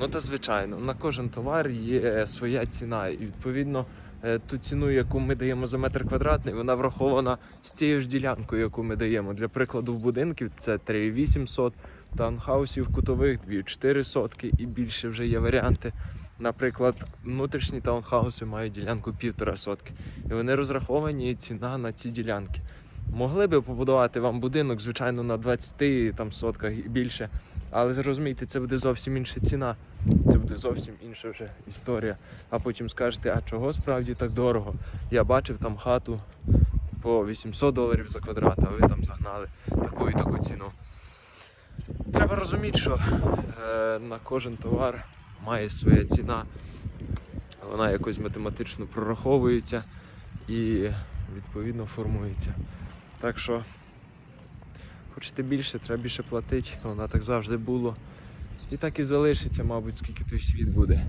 Ну та звичайно, на кожен товар є своя ціна. І відповідно е, ту ціну, яку ми даємо за метр квадратний, вона врахована з цією ж ділянкою, яку ми даємо. Для прикладу, в будинків це 3800, таунхаусів кутових 2,4 сотки і більше вже є варіанти. Наприклад, внутрішні таунхауси мають ділянку півтора сотки. І вони розраховані ціна на ці ділянки. Могли би побудувати вам будинок, звичайно, на 20 там, сотках і більше. Але зрозумійте, це буде зовсім інша ціна. Це буде зовсім інша вже історія. А потім скажете, а чого справді так дорого? Я бачив там хату по 800 доларів за квадрат, а ви там загнали таку і таку ціну. Треба розуміти, що е, на кожен товар має своя ціна. Вона якось математично прораховується і відповідно формується. Так що хочете більше, треба більше платити, вона так завжди було. І так і залишиться, мабуть, скільки той світ буде.